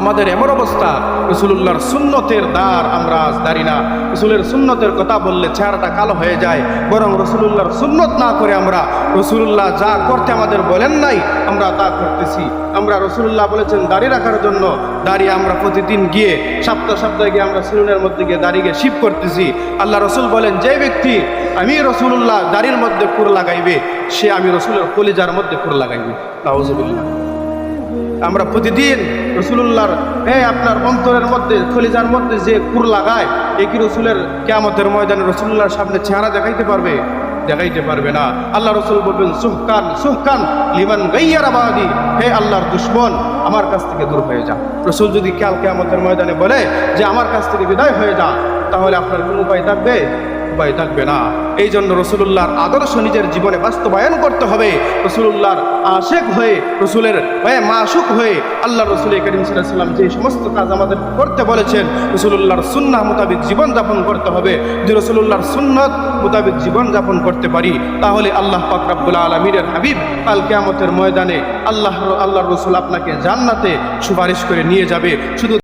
আমাদের এমন অবস্থা রসুল্লাহর সুন্নতের দ্বার আমরা আজ দাঁড়ি না। রসুলের সুন্নতের কথা বললে চেহারাটা কালো হয়ে যায়, বরং রসুল্লাহর সুন্নত না করে আমরা রসুল্লাহ যা করতে আমাদের বলেন নাই, আমরা তা করতেছি। আমরা রসুল্লাহ বলেছেন দাড়ি রাখার জন্য দাড়ি আমরা প্রতিদিন গিয়ে, সপ্তাহ সপ্তাহে গিয়ে আমরা সিলুনের মধ্যে গিয়ে দাঁড়িয়ে গিয়ে শিব করতেছি। আল্লাহ রসুল বলেন, যে ব্যক্তি আমি রসুল্লাহ দাড়ির মধ্যে কুর লাগাইবে, সে আমি রসুলের কলিজার মধ্যে কুর লাগাইবে। নাউজুবিল্লাহ। আমরা প্রতিদিন রসুল্লাহর হ্যাঁ আপনার অন্তরের মধ্যে, খলিজার মধ্যে যে কুর লাগায় এ কি রসুলের কেয়ামতের ময়দানে রসুল্লাহর সামনে চেহারা দেখাইতে পারবে? দেখাইতে পারবে না। আল্লাহ রসুল বলবেন সুহকান সুহকান লিমান গাইয়ার আবাদি হে আল্লাহর দুশ্মন, আমার কাছ থেকে দূর হয়ে যা। রসুল যদি কাল কেয়ামতের ময়দানে বলে যে, আমার কাছ থেকে বিদায় হয়ে যা, তাহলে আপনার কোনো উপায় থাকবে? উপায় থাকবে না। এই জন্য রসুল্লাহর আদর্শ নিজের জীবনে বাস্তবায়ন করতে হবে। রসুল্লাহর আশেক হয়ে, রসুলের মাসুক হয়ে আল্লাহ রসুল করিম সাল্লাম যে সমস্ত কাজ আমাদের করতে বলেছেন রসুল্লাহর সুন্নাহ মোতাবিক জীবনযাপন করতে হবে। যে রসুল্লাহর সুন্নত মোতাবিক জীবনযাপন করতে পারি, তাহলে আল্লাহ পাক রাব্বুল আলমীরের হাবিব কাল কেয়ামতের ময়দানে আল্লাহ আল্লাহ রসুল আপনাকে জান্নাতে সুপারিশ করে নিয়ে যাবে। শুধু